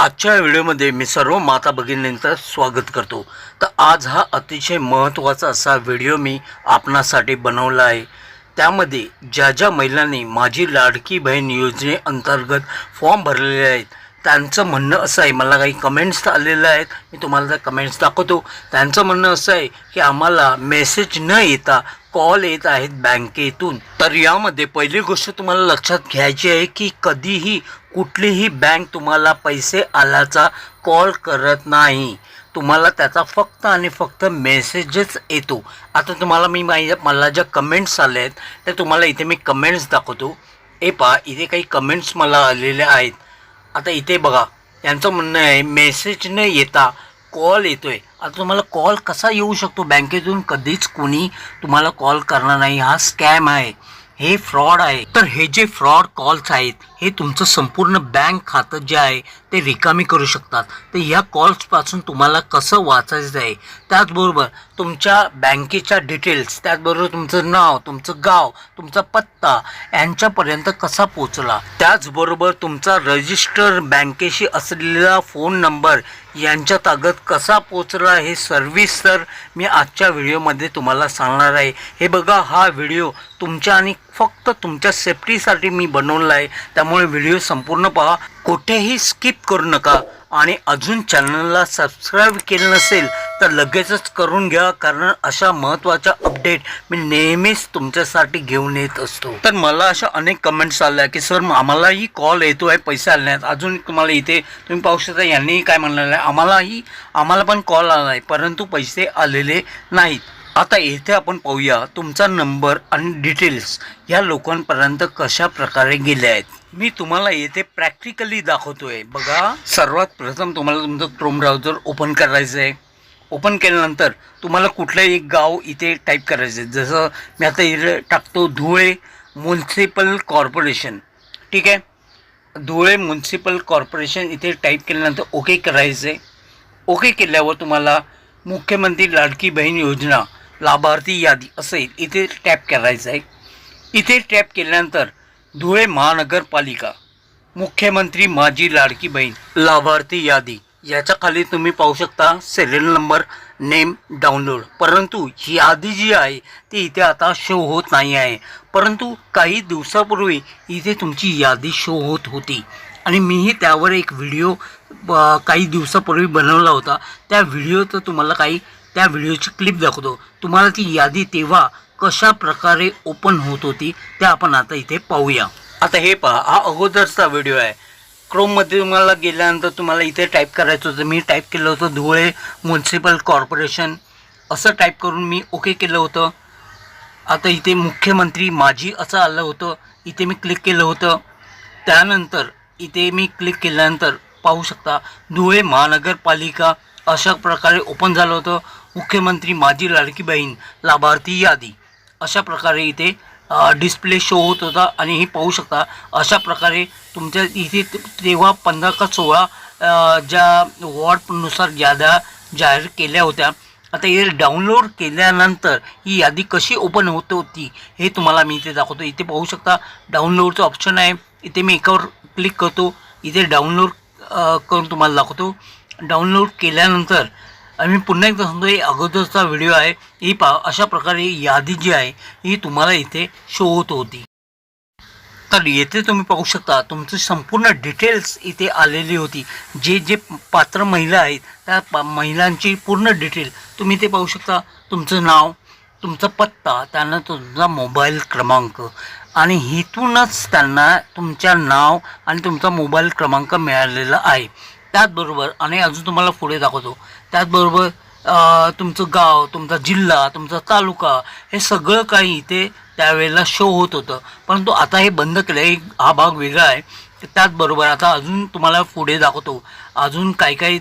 आजच्या व्हिडिओमध्ये मी सर्व माता भगिनींचं स्वागत करतो. तर आज हा अतिशय महत्त्वाचा असा व्हिडिओ मी आपणासाठी बनवला आहे. त्यामध्ये ज्या ज्या महिलांनी माझी लाडकी बहीण योजनेअंतर्गत फॉर्म भरलेले आहेत त्यांचं म्हणणं असं आहे मला काही कमेंट्स आलेले आहेत मी तुम्हाला त्या कमेंट्स दाखवतो. त्यांचं म्हणणं असं आहे की आम्हाला मेसेज न येता कॉल येत आहेत बँकेतून. तर यामध्ये पहिली गोष्ट तुम्हाला लक्षात घ्यायची आहे की कधीही कुठलीही बँक तुम्हाला पैसे आल्याचा कॉल करत नाही. तुम्हाला त्याचा फक्त आणि फक्त मेसेजच येतो. आता तुम्हाला मी माझ्या मला ज्या कमेंट्स आल्या आहेत त्या तुम्हाला इथे मी कमेंट्स दाखवतो. ए पा इथे काही कमेंट्स मला आलेल्या आहेत. आता इथे बघा यांचं म्हणणं आहे मेसेज न येता कॉल येतोय. आता तुम्हाला कॉल कसा येऊ शकतो बँकेतून? कधीच कोणी तुम्हाला कॉल करणार नाही. हा स्कॅम आहे. हे फ्रॉड आहे. तर हे जे फ्रॉड कॉल्स आहेत हे तुमचं संपूर्ण बँक खातं जे आहे ते रिकामी करू शकतात. तर ह्या कॉल्सपासून तुम्हाला कसं वाचायचं आहे? त्याचबरोबर तुमच्या बँकेच्या डिटेल्स त्याचबरोबर तुमचं नाव तुमचं गाव तुमचा पत्ता यांच्यापर्यंत कसा पोचला त्याचबरोबर तुमचा रजिस्टर बँकेशी असलेला फोन नंबर यांच्या ताकद कसा पोचला हे सर्विस तर मी आजच्या व्हिडिओमध्ये तुम्हाला सांगणार आहे. हे बघा हा व्हिडिओ तुमच्या आणि फक्त तुमच्या सेफ्टीसाठी मी बनवला आहे. त्यामुळे व्हिडिओ संपूर्ण पहा. कुठेही स्किप करू नका. आणि अजून चॅनलला सबस्क्राईब केलं नसेल तर लगेचच करून घ्या कारण अशा महत्त्वाच्या अपडेट मी नेहमीच तुमच्यासाठी घेऊन येत असतो. तर मला अशा अनेक कमेंट्स आल्या की सर आम्हालाही कॉल येतो आहे पैसे आले नाहीत अजून तुम्हाला इथे तुम्ही पाहू शकता यांनीही काय म्हणलेलं आहे? आम्हालाही आम्हाला पण कॉल आला आहे परंतु पैसे आलेले नाहीत. आता येथे आपण पाहूया तुमचा नंबर आणि डिटेल्स या लोकांपर्यंत कशा प्रकारे गेले आहेत. मी तुम्हाला येथे प्रॅक्टिकली दाखवतोय. बघा सर्वात प्रथम तुम्हाला तुमचं क्रोम ब्राउझर ओपन करायचं आहे ओपन केल्यानंतर तुम्हाला कुठलंही एक गाव इथे टाईप करायचं आहे जसं मी आता इथे टाकतो धुळे म्युन्सिपल कॉर्पोरेशन ठीक आहे? धुळे म्युन्सिपल कॉर्पोरेशन इथे टाईप केल्यानंतर ओके करायचं आहे ओके केल्यावर तुम्हाला मुख्यमंत्री लाडकी बहीण योजना लाभार्थी यादी असं येईल इथे टॅप करायचं आहे इथे टॅप केल्यानंतर धुळे महानगरपालिका मुख्यमंत्री माझी लाडकी बहीण लाभार्थी यादी. याच्या खाली तुम्ही पाहू शकता सिरियल नंबर नेम डाउनलोड परंतु ही यादी जी आहे ती इथे आता शो होत नाही आहे. परंतु काही दिवसापूर्वी इथे तुमची यादी शो होत होती. आणि मीही त्यावर एक व्हिडिओ काही दिवसापूर्वी बनवला होता. त्या व्हिडिओचं तुम्हाला काही त्या व्हिडिओची क्लिप दाखवतो. तुम्हाला ती यादी तेव्हा कशा प्रकारे ओपन होत होती ते आपण आता इथे पाहूया. आता हे पहा हा अगोदरचा व्हिडिओ आहे. क्रोममध्ये तुम्हाला गेल्यानंतर तुम्हाला इथे टाईप करायचं होतं. मी टाईप केलं होतं धुळे म्युन्सिपल कॉर्पोरेशन असं टाईप करून मी ओके केलं होतं. आता इथे मुख्यमंत्री माझी असं आलं होतं. इथे मी क्लिक केलं होतं. त्यानंतर इथे मी क्लिक केल्यानंतर पाहू शकता धुळे महानगरपालिका अशा प्रकारे ओपन झालं होतं. मुख्यमंत्री माझी लाडकी बहीण लाभार्थी यादी. अशा प्रकारे इथे डिस्प्ले शो होत होता आणि हे पाहू शकता अशा प्रकारे तुमच्या इथे तेव्हा पंधरा का सोळा ज्या वॉर्डनुसार याद्या जाहीर केल्या होत्या. आता हे डाउनलोड केल्यानंतर ही यादी कशी ओपन होत होती हे तुम्हाला मी इथे दाखवतो. इथे पाहू शकता डाउनलोडचं ऑप्शन आहे. इथे मी एकावर क्लिक करतो. इथे डाउनलोड करून तुम्हाला दाखवतो. डाउनलोड केल्यानंतर आणि मी पुन्हा एकदा सांगतो हे अगोदरचा व्हिडिओ आहे ही पा अशा प्रकारे यादी जी आहे ही तुम्हाला इथे शो होत होती. तर येथे तुम्ही पाहू शकता तुमची संपूर्ण डिटेल्स इथे आलेली होती. जे जे पात्र महिला आहेत त्या पा महिलांची पूर्ण डिटेल तुम्ही इथे पाहू शकता. तुमचं नाव तुमचा पत्ता त्यांना तुमचा मोबाईल क्रमांक आणि इथूनच त्यांना तुमच्या नाव आणि तुमचा मोबाईल क्रमांक मिळालेला आहे. त्याचबरोबर आणि अजून तुम्हाला पुढे दाखवतो. त्याचबरोबर तुमचं गाव तुमचा जिल्हा तुमचा तालुका हे सगळं काही इथे त्यावेळेला शो होत होतं. परंतु आता हे बंद केलं आहे हा भाग वेगळा आहे. त्याचबरोबर आता अजून तुम्हाला पुढे दाखवतो. अजून काही काही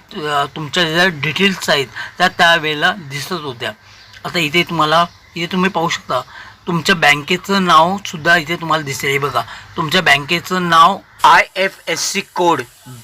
तुमच्या ज्या डिटेल्स आहेत त्या त्यावेळेला दिसत होत्या. आता इथे तुम्हाला इथे तुम्ही पाहू शकता. तुमच्या बँकेचं नावसुद्धा इथे तुम्हाला दिसेल हे बघा. तुमच्या बँकेचं नाव I F S C code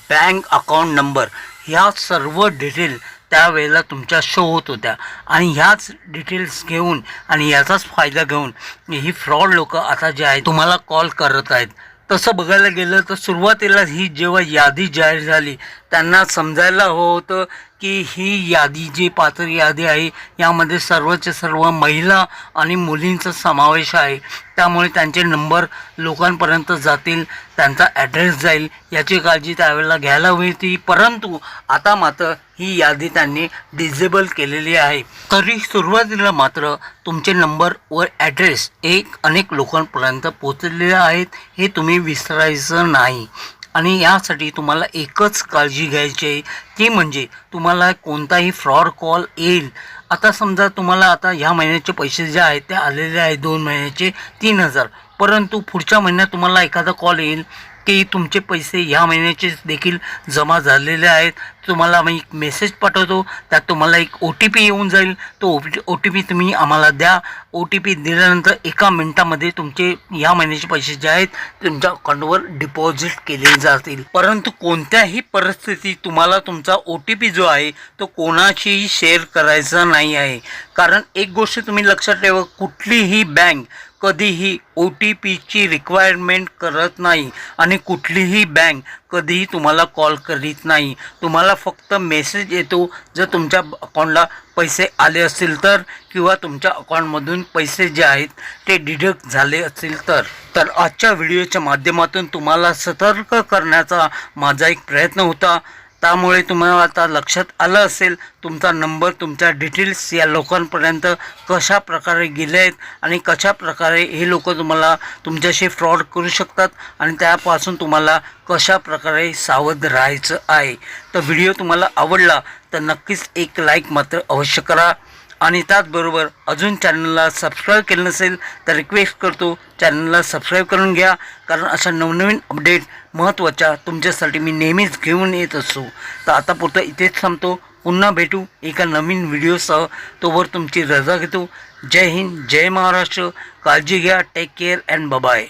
bank account number ह्या सर्व डिटेल त्यावेळेला तुमच्या शो होत होत्या. आणि ह्याच डिटेल्स घेऊन आणि याचाच फायदा घेऊन ही फ्रॉड लोक आता जे आहे तुम्हाला कॉल करत आहेत. तसं बघायला गेलं तर सुरुवातीला ही जेव्हा यादी जाहीर झाली त्यांना समजायला हवं होतं की ही यादी जी पात्र यादी आहे यामध्ये सर्वच सर्व महिला आणि मुलींचा समावेश आहे. त्यामुळे त्यांचे नंबर लोकांपर्यंत जातील त्यांचा ॲड्रेस जाईल याची काळजी त्यावेळेला घ्यायला हवी होती. परंतु आता मात्र ही यादी त्यांनी डिजेबल केलेली आहे. तरी सुरुवातीला मात्र तुमचे नंबर व ॲड्रेस एक अनेक लोकांपर्यंत पोचलेले आहेत हे तुम्ही विसरायचं नाही. आणि यासाठी तुम्हाला एकच काळजी घ्यायची आहे ती म्हणजे तुम्हाला कोणताही फ्रॉड कॉल येईल. आता समजा तुम्हाला आता ह्या महिन्याचे पैसे जे आहेत ते आलेले आहेत दोन महिन्याचे तीन हजार. परंतु पुढच्या महिन्यात तुम्हाला एखादा कॉल येईल की तुमचे पैसे ह्या महिन्याचे देखील जमा झालेले आहेत. तुम्हाला आम्ही एक मेसेज पाठवतो. त्यात तुम्हाला एक ओ टी पी येऊन जाईल. तो ओ टी पी तुम्ही आम्हाला द्या. ओ टी पी दिल्यानंतर एका मिनिटामध्ये तुमचे ह्या महिन्याचे पैसे जे आहेत तुमच्या अकाउंटवर डिपॉझिट केले जातील. परंतु कोणत्याही परिस्थितीत तुम्हाला तुमचा ओ टी पी जो आहे तो कोणाशीही शेअर करायचा नाही आहे. कारण एक गोष्ट तुम्ही लक्षात ठेवा कुठलीही बँक कधीही ओ टी पीची रिक्वायरमेंट करत नाही आणि कुठलीही बँक कधीही तुम्हाला कॉल करीत नाही. तुम्हाला फक्त मेसेज येतो. जर तुमच्या अकाउंटला पैसे आले असतील तर किंवा तुमच्या अकाउंटमधून पैसे जे आहेत ते डिडक्ट झाले असतील तर. तर आजच्या व्हिडिओच्या माध्यमातून तुम्हाला सतर्क करण्याचा माझा एक प्रयत्न होता. त्यामुळे तुम्हाला आता लक्षात आलं असेल तुमचा नंबर तुमच्या डिटेल्स या लोकांपर्यंत कशा प्रकारे गेले आहेत आणि कशा प्रकारे हे लोक तुम्हाला तुमच्याशी फ्रॉड करू शकतात आणि त्यापासून तुम्हाला कशा प्रकारे सावध राहायचं आहे. तर व्हिडिओ तुम्हाला आवडला तर नक्कीच एक लाईक मात्र अवश्य करा. आणि त्याचबरोबर अजून चॅनलला सबस्क्राईब केलं नसेल तर रिक्वेस्ट करतो चॅनलला सबस्क्राईब करून घ्या. कारण अशा नवनवीन अपडेट महत्त्वाच्या तुमच्यासाठी मी नेहमीच घेऊन येत असतो. तर आता पुरतं इथेच थांबतो. पुन्हा भेटू एका नवीन व्हिडिओसह तोवर तुमची रजा घेतो. जय हिंद जय महाराष्ट्र. काळजी घ्या. Take care and बबाय